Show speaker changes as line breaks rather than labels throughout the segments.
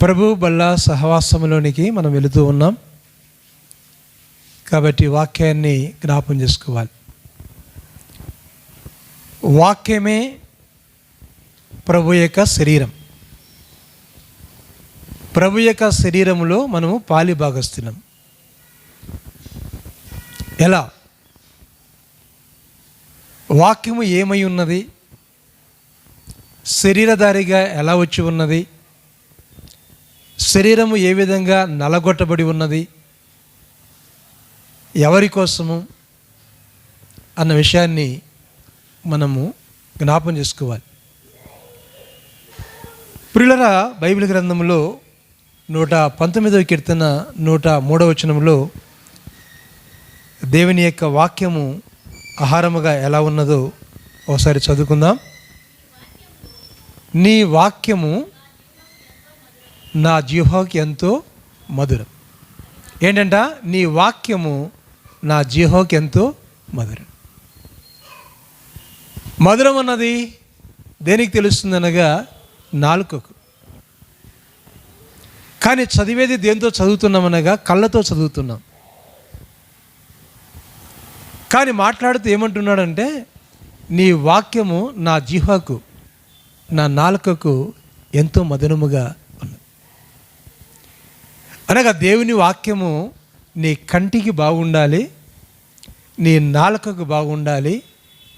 ప్రభు బల్ల సహవాసంలోనికి మనం వెళుతూ ఉన్నాం. కాబట్టి వాక్యాన్ని జ్ఞాపం చేసుకోవాలి. వాక్యమే ప్రభు యొక్క శరీరం. ప్రభు యొక్క శరీరంలో మనము పాలి భాగస్తున్నాం ఎలా? వాక్యము ఏమై ఉన్నది? శరీరధారిగా ఎలా వచ్చి ఉన్నది? శరీరము ఏ విధంగా నలగొట్టబడి ఉన్నది? ఎవరి కోసము? అన్న విషయాన్ని మనము జ్ఞాపం చేసుకోవాలి. ప్రియులరా బైబిల్ గ్రంథంలో నూట పంతొమ్మిదవ కీర్తన నూట మూడవ వచనంలో దేవుని యొక్క వాక్యము ఆహారముగా ఎలా ఉన్నదో ఒకసారి చదువుకుందాం. నీ వాక్యము నా జీహోకి ఎంతో మధురం. ఏంటంట? నీ వాక్యము నా జీహోకి ఎంతో మధురం. మధురం అన్నది దేనికి తెలుస్తుంది అనగా నాలుకకు. కానీ చదివేది దేంతో చదువుతున్నామనగా కళ్ళతో చదువుతున్నాం. కానీ మాట్లాడుతూ ఏమంటున్నాడంటే నీ వాక్యము నా జిహకు నా నాలుకకు ఎంతో మధురముగా అనగా దేవుని వాక్యము నీ కంటికి బాగుండాలి నీ నాలుకకు బాగుండాలి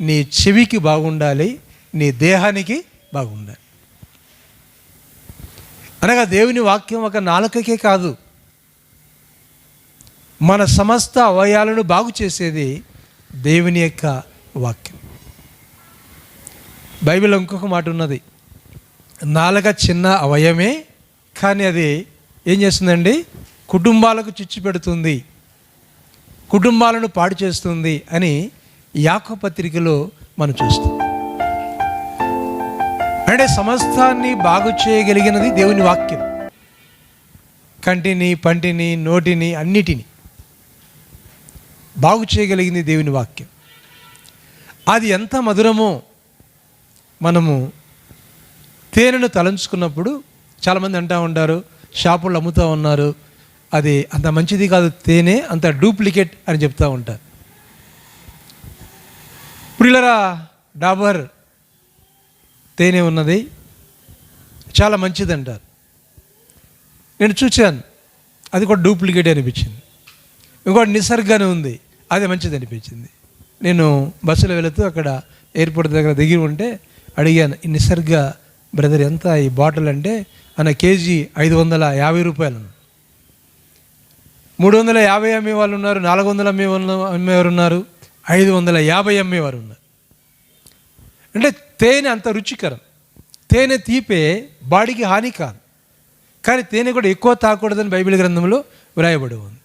నీ చెవికి బాగుండాలి నీ దేహానికి బాగుండాలి. అనగా దేవుని వాక్యం ఒక నాలుకకే కాదు మన సమస్త అవయాలను బాగు చేసేది దేవుని యొక్క వాక్యం. బైబిల్ ఇంకొక మాట ఉన్నది నాలుక చిన్న అవయమే కానీ అది ఏం చేస్తుందండి? కుటుంబాలకు చిచ్చు పెడుతుంది. కుటుంబాలను పాడు చేస్తుంది అని యాకో పత్రికలో మనం చూస్తాం. అంటే సమస్తాన్ని బాగు చేయగలిగినది దేవుని వాక్యం. కంటిని పంటిని నోటిని అన్నిటిని బాగు చేయగలిగింది దేవుని వాక్యం. అది ఎంత మధురమో మనము తేనెను తలంచుకున్నప్పుడు చాలామంది అంటూ ఉంటారు షాపుల్లో అమ్ముతూ ఉన్నారు. అది అంత మంచిది కాదు తేనె అంత డూప్లికేట్ అని చెప్తూ ఉంటారు. ప్రిలరా డాబర్ తేనె ఉన్నది. చాలా మంచిది అంటారు నేను చూశాను అది కూడా డూప్లికేట్ అనిపించింది. ఇంకోటి నిసర్గానే ఉంది. అది మంచిది అనిపించింది. నేను బస్సులో వెళుతూ అక్కడ ఎయిర్పోర్ట్ దగ్గర దిగి ఉంటే అడిగాను ఈ నిసర్గ బ్రదర్ ఎంత ఈ బాటిల్ అంటే అన్న కేజీ ఐదు వందల యాభై రూపాయలు మూడు వందల యాభై అమ్మే వాళ్ళు ఉన్నారు నాలుగు వందల అమ్మే అమ్మేవారు ఉన్నారు ఐదు వందల యాభై అమ్మేవారు ఉన్నారు. అంటే తేనె అంత రుచికరం. తేనె తీపే బాడీకి హాని కాదు. కానీ తేనె కూడా ఎక్కువ తాగకూడదని బైబిల్ గ్రంథంలో వ్రాయబడి ఉంది.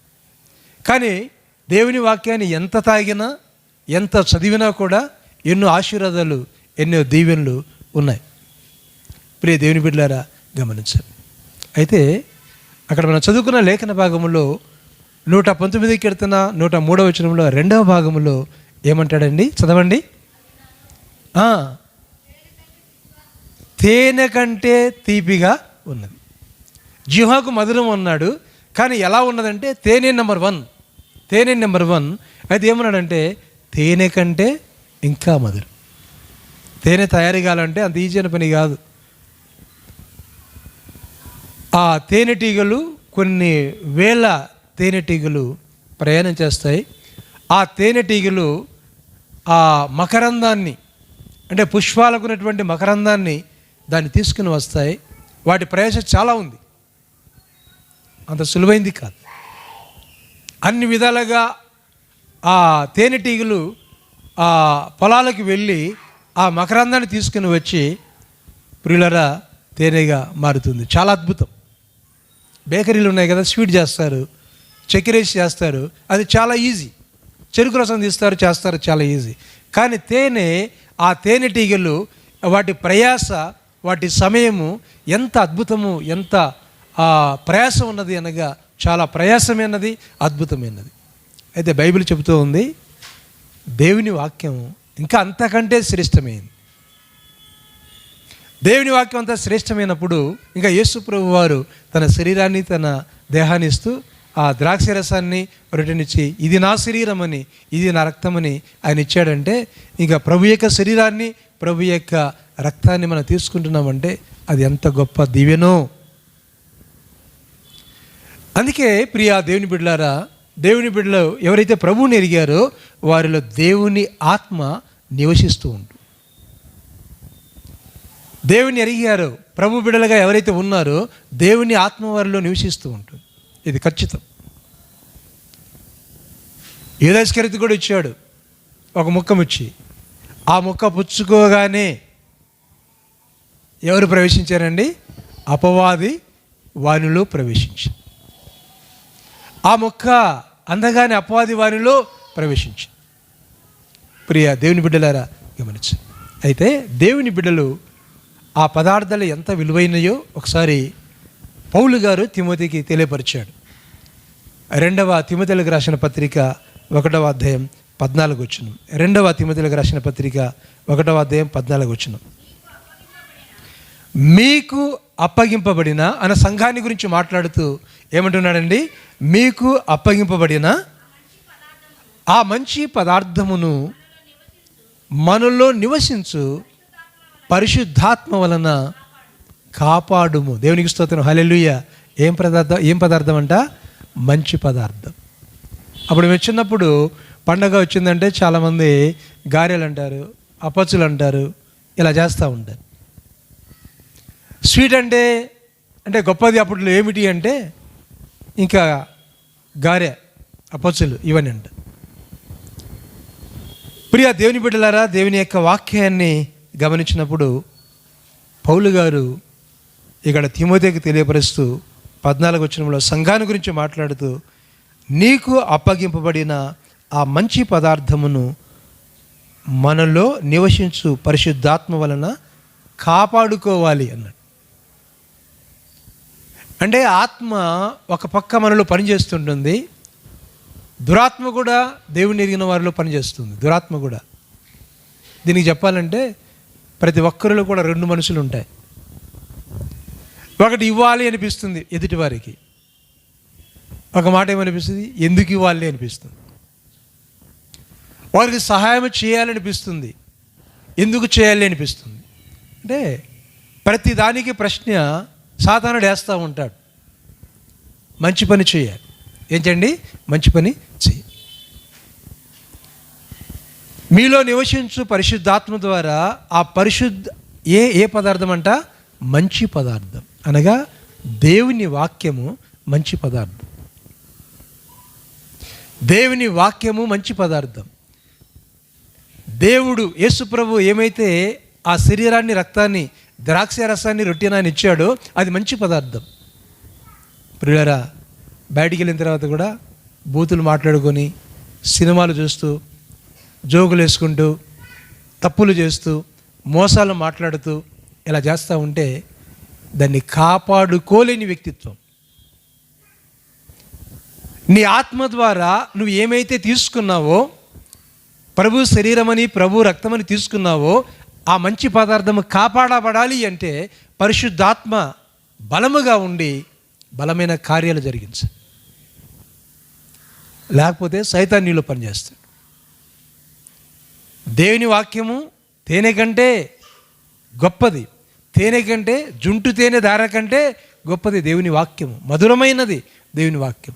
కానీ దేవుని వాక్యాన్ని ఎంత తాగినా ఎంత చదివినా కూడా ఎన్నో ఆశీర్వాదాలు ఎన్నో దీవెనలు ఉన్నాయి. ప్రియ దేవుని బిడ్డారా గమనించాలి. అయితే అక్కడ మనం చదువుకున్న లేఖన భాగంలో నూట పంతొమ్మిది కీర్తన నూట మూడవ వచనంలో రెండవ భాగంలో ఏమంటాడండి? చదవండి. తేనె కంటే తీపిగా ఉన్నది. జిహాకు మధురం అన్నాడు కానీ ఎలా ఉన్నదంటే తేనె నెంబర్ వన్. తేనె నెంబర్ వన్. అయితే ఏమన్నాడంటే తేనె కంటే ఇంకా మధురం. తేనె తయారు కావాలంటే అంత ఈజీ అయిన పని కాదు. ఆ తేనెటీగలు కొన్ని వేల తేనెటీగలు ప్రయాణం చేస్తాయి. ఆ తేనెటీగలు ఆ మకరందాన్ని అంటే పుష్పాలకు ఉన్నటువంటి మకరందాన్ని దాన్ని తీసుకుని వస్తాయి. వాటి ప్రయాస చాలా ఉంది. అంత సులువైంది కాదు. అన్ని విధాలుగా ఆ తేనెటీగలు ఆ పొలాలకు వెళ్ళి ఆ మకరందాన్ని తీసుకుని వచ్చి ప్రియులరా తేనెగా మారుతుంది. చాలా అద్భుతం. బేకరీలు ఉన్నాయి కదా స్వీట్ చేస్తారు చక్కెరేసి చేస్తారు అది చాలా ఈజీ. చెరుకు రసం తీస్తారు చేస్తారు చాలా ఈజీ. కానీ తేనె ఆ తేనెటీగలు వాటి ప్రయాస వాటి సమయము ఎంత అద్భుతము ఎంత ప్రయాసం ఉన్నది అనగా చాలా ప్రయాసమైనది అద్భుతమైనది. అయితే బైబిల్ చెబుతూ ఉంది దేవుని వాక్యం ఇంకా అంతకంటే శ్రేష్టమైంది. దేవుని వాక్యం అంతా శ్రేష్టమైనప్పుడు ఇంకా యేసు ప్రభు వారు తన శరీరాన్ని తన దేహాన్ని ఇస్తూ ఆ ద్రాక్ష రసాన్ని రొట్టెనిచ్చి ఇది నా శరీరం అని ఇది నా రక్తమని ఆయన ఇచ్చాడంటే ఇంకా ప్రభు యొక్క శరీరాన్ని ప్రభు యొక్క రక్తాన్ని మనం తీసుకుంటున్నామంటే అది ఎంత గొప్ప దివ్యనో. అందుకే ప్రియా దేవుని బిడ్డలారా దేవుని బిడ్డలో ఎవరైతే ప్రభువుని ఎరిగారో వారిలో దేవుని ఆత్మ నివసిస్తూ ఉంటుంది దేవుని ఎరిగారు ప్రభు బిడలుగా ఎవరైతే ఉన్నారో దేవుని ఆత్మ వారిలో నివసిస్తూ ఉంటుంది ఇది ఖచ్చితం. యుధస్కరిత కూడా ఇచ్చాడు ఒక ముక్క ముచ్చి ఆ ముక్క పుచ్చుకోగానే ఎవరు ప్రవేశించారండి? అపవాది వానిలో ప్రవేశించి. ఆ మొక్క అందగానే అపవాది వాణిలో ప్రవేశించి. ప్రియ దేవుని బిడ్డలారా గమనించు అయితే దేవుని బిడ్డలు ఆ పదార్థాలు ఎంత విలువైనయో ఒకసారి పౌలు గారు తిమోతికి తెలియపరిచాడు. రెండవ తిమోతిలకు రాసిన పత్రిక ఒకటవ అధ్యాయం పద్నాలుగు వచ్చిన. రెండవ తిమోతిలకు రాసిన పత్రిక ఒకటవ అధ్యాయం పద్నాలుగు వచ్చిన. మీకు అప్పగింపబడిన అన్న సంఘాన్ని గురించి మాట్లాడుతూ ఏమంటున్నాడండి? మీకు అప్పగింపబడిన ఆ మంచి పదార్థమును మనలో నివసించు పరిశుద్ధాత్మ వలన కాపాడుము. దేవునికి స్తోత్రం. హలెలుయ్య ఏం పదార్థం ఏం పదార్థం అంట మంచి పదార్థం. అప్పుడు మేము చిన్నప్పుడు పండగ వచ్చిందంటే చాలామంది గారెలు అంటారు అపచ్చులు అంటారు ఇలా చేస్తూ ఉంటారు. స్వీట్ అంటే అంటే గొప్పది అప్పట్లో ఏమిటి అంటే ఇంకా గారె అపచ్చులు ఇవన్నీ అంట. ప్రియ దేవుని బిడ్డలారా దేవుని యొక్క వాక్యాన్ని గమనించినప్పుడు పౌలు గారు ఇక్కడ తిమోతికి తెలియపరుస్తూ పద్నాలుగు వచ్చినంలో సంఘాన్ని గురించి మాట్లాడుతూ నీకు అప్పగింపబడిన ఆ మంచి పదార్థమును మనలో నివసించు పరిశుద్ధాత్మ వలన కాపాడుకోవాలి అన్నాడు. అంటే ఆత్మ ఒక పక్క మనలో పనిచేస్తుంటుంది దురాత్మ కూడా దేవుని ఎరిగిన వారిలో పనిచేస్తుంది. దురాత్మ కూడా. దీనికి చెప్పాలంటే ప్రతి ఒక్కరిలో కూడా రెండు మనుషులు ఉంటాయి. ఒకటి ఇవ్వాలి అనిపిస్తుంది ఎదుటివారికి. ఒక మాట ఏమనిపిస్తుంది? ఎందుకు ఇవ్వాలి అనిపిస్తుంది. వారికి సహాయం చేయాలనిపిస్తుంది. ఎందుకు చేయాలి అనిపిస్తుంది? అంటే ప్రతి దానికి ప్రశ్న సాధారణ వేస్తూ ఉంటాడు. మంచి పని చేయాలి. ఏంటండి? మంచి పని చేయాలి మీలో నివసించు పరిశుద్ధాత్మ ద్వారా ఆ పరిశుద్ధ ఏ ఏ పదార్థం అంట మంచి పదార్థం. అనగా దేవుని వాక్యము మంచి పదార్థం. దేవుని వాక్యము మంచి పదార్థం. దేవుడు యేసుప్రభు ఏమైతే ఆ శరీరాన్ని రక్తాన్ని ద్రాక్ష రసాన్ని రొట్టినాన్ని ఇచ్చాడో అది మంచి పదార్థం. ప్రియులరా బయటికి వెళ్ళిన తర్వాత కూడా బూతులు మాట్లాడుకొని సినిమాలు చూస్తూ జోకులు వేసుకుంటూ తప్పులు చేస్తూ మోసాలు మాట్లాడుతూ ఇలా చేస్తూ ఉంటే దాన్ని కాపాడుకోలేని వ్యక్తిత్వం. నీ ఆత్మ ద్వారా నువ్వు ఏమైతే తీసుకున్నావో ప్రభు శరీరమని ప్రభు రక్తమని తీసుకున్నావో ఆ మంచి పదార్థము కాపాడబడాలి అంటే పరిశుద్ధాత్మ బలముగా ఉండి బలమైన కార్యాలు జరిగించు. లేకపోతే సైతాన్యులు పనిచేస్తాడు. దేవుని వాక్యము తేనె కంటే గొప్పది. తేనె కంటే జుంటు తేనె ధార కంటే గొప్పది దేవుని వాక్యము. మధురమైనది దేవుని వాక్యం.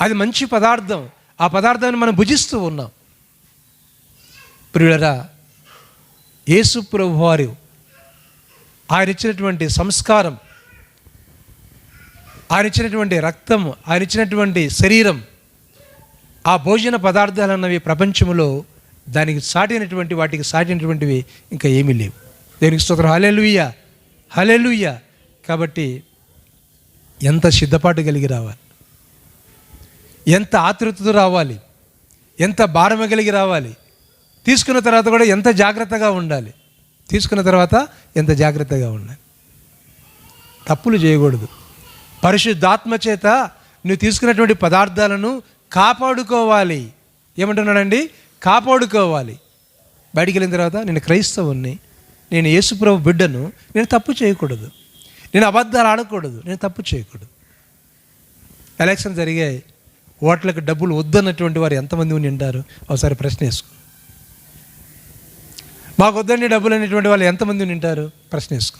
అది మంచి పదార్థం. ఆ పదార్థాన్ని మనం భుజిస్తూ ఉన్నాం. ప్రియులరా యేసు ప్రభు వారు ఆయన ఇచ్చినటువంటి సంస్కారం ఆయన ఇచ్చినటువంటి రక్తం ఆయన ఇచ్చినటువంటి శరీరం ఆ భోజన పదార్థాలు అన్నవి ప్రపంచంలో దానికి సాటినటువంటి వాటికి సాటినటువంటివి ఇంకా ఏమీ లేవు. దేనికి స్తోత్రం. హలెలుయ్య హలెలుయ్య కాబట్టి ఎంత సిద్ధపాటు కలిగి రావాలి? ఎంత ఆతృతతో రావాలి? ఎంత భారమ కలిగి రావాలి? తీసుకున్న తర్వాత కూడా ఎంత జాగ్రత్తగా ఉండాలి? తీసుకున్న తర్వాత ఎంత జాగ్రత్తగా ఉండాలి? తప్పులు చేయకూడదు. పరిశుద్ధాత్మ చేత నువ్వు తీసుకున్నటువంటి పదార్థాలను కాపాడుకోవాలి. ఏమంటున్నాడండి? కాపాడుకోవాలి. బయటికి వెళ్ళిన తర్వాత నేను క్రైస్తవుని నేను యేసుప్రభు బిడ్డను నేను తప్పు చేయకూడదు. నేను అబద్ధాలు ఆడకూడదు. నేను తప్పు చేయకూడదు. ఎలక్షన్ జరిగాయి. ఓట్లకు డబ్బులు వద్దన్నటువంటి వారు ఎంతమంది ఉండి ఉంటారు ఒకసారి ప్రశ్న వేసుకో. మాకు వద్దండి డబ్బులు అనేటువంటి వాళ్ళు ఎంతమంది ఉండి ఉంటారు ప్రశ్న వేసుకో.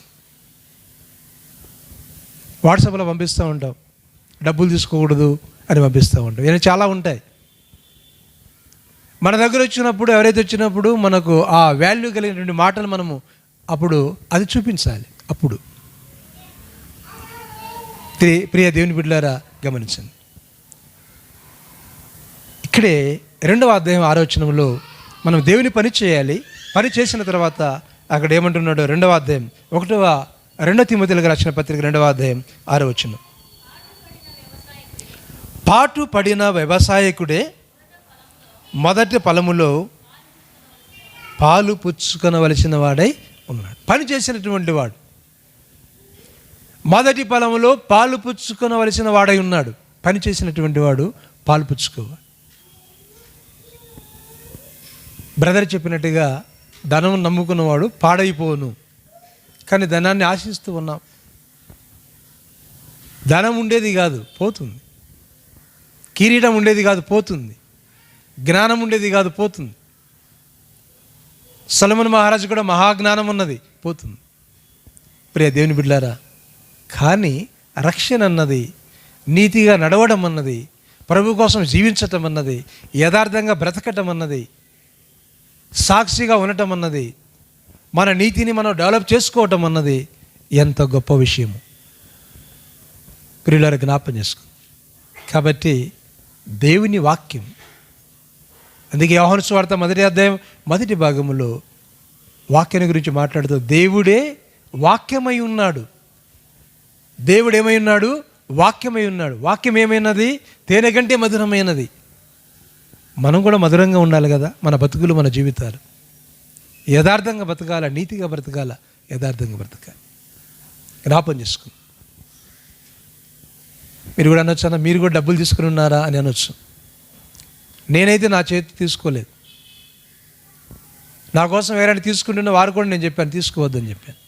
వాట్సాప్లో పంపిస్తూ ఉంటాం. డబ్బులు తీసుకోకూడదు అని పంపిస్తూ ఉంటాం. ఇవన్నీ చాలా ఉంటాయి. మన దగ్గర వచ్చినప్పుడు ఎవరైతే వచ్చినప్పుడు మనకు ఆ వాల్యూ కలిగినటువంటి మాటలు మనము అప్పుడు అది చూపించాలి. అప్పుడు. ప్రియ- దేవుని బిడ్డలారా గమనించండి. ఇక్కడే రెండవ అధ్యాయం ఆలోచనలో మనం దేవుని పని చేయాలి. పని చేసిన తర్వాత అక్కడ ఏమంటున్నాడు రెండవ అధ్యాయం ఒకటవ రెండవ తిమ్మతిలకు రాసిన పత్రిక రెండవ అధ్యాయం ఆరో వచ్చిన పాటు పడిన వ్యవసాయకుడే మొదటి ఫలములో పాలు పుచ్చుకొనవలసిన వాడై ఉన్నాడు. పని చేసినటువంటి వాడు. మొదటి ఫలములో పాలు పుచ్చుకొనవలసిన వాడై ఉన్నాడు. పని చేసినటువంటి వాడు పాలు పుచ్చుకోవాలి. బ్రదర్ చెప్పినట్టుగా ధనం నమ్ముకున్నవాడు పాడైపోను. కానీ ధనాన్ని ఆశిస్తూ ఉన్నాం. ధనం ఉండేది కాదు పోతుంది. కిరీటం ఉండేది కాదు పోతుంది. జ్ఞానం ఉండేది కాదు పోతుంది. సలమన్ మహారాజు కూడా మహాజ్ఞానం ఉన్నది పోతుంది. ప్రియ దేవుని బిడ్డారా కానీ రక్షణ అన్నది నీతిగా నడవడం అన్నది ప్రభు కోసం జీవించటం అన్నది యథార్థంగా బ్రతకటం అన్నది సాక్షిగా ఉండటం అన్నది మన నీతిని మనం డెవలప్ చేసుకోవటం అన్నది ఎంత గొప్ప విషయము. ప్రియులారు జ్ఞాపం చేసుకో. కాబట్టి దేవుని వాక్యం అందుకే యోహాను స్వార్థ మొదటి అధ్యాయం మొదటి భాగంలో వాక్యాన్ని గురించి మాట్లాడుతూ దేవుడే వాక్యమై ఉన్నాడు. దేవుడు ఏమై ఉన్నాడు? వాక్యమై ఉన్నాడు. వాక్యం ఏమైనది? తేనె కంటే మధురమైనది. మనం కూడా మధురంగా ఉండాలి కదా మన బతుకులు మన జీవితాలు. యథార్థంగా బ్రతకాల నీతిగా బ్రతకాల? యథార్థంగా బ్రతకాలి. జ్ఞాపం చేసుకో. మీరు కూడా అనొచ్చు? అన్న మీరు కూడా డబ్బులు తీసుకుని ఉన్నారా? అని అనొచ్చు. నేనైతే నా చేతి తీసుకోలేదు. నా కోసం ఎవరైనా తీసుకుంటున్న వారు కూడా నేను చెప్పాను తీసుకోవద్దని చెప్పాను.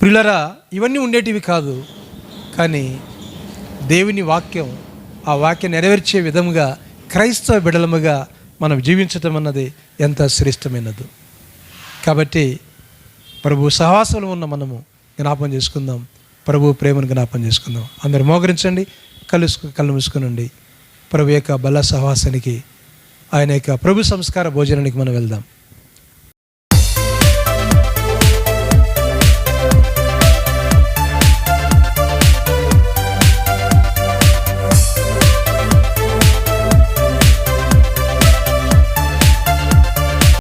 ప్రియులరా ఇవన్నీ ఉండేటివి కాదు కానీ దేవుని వాక్యం ఆ వాక్యం నెరవేర్చే విధముగా క్రైస్తవ బిడలముగా మనం జీవించటం అన్నది ఎంత శ్రేష్టమైనది. కాబట్టి ప్రభు సహవాసంలో ఉన్న మనము జ్ఞాపం చేసుకుందాం ప్రభు ప్రేమను జ్ఞాపం చేసుకుందాం. అందరు మోకరించండి. కలుసు కళ్ళు మూసుకునండి ప్రభు యొక్క బల సహవాసానికి ఆయన యొక్క ప్రభు సంస్కార భోజనానికి మనం వెళ్దాం.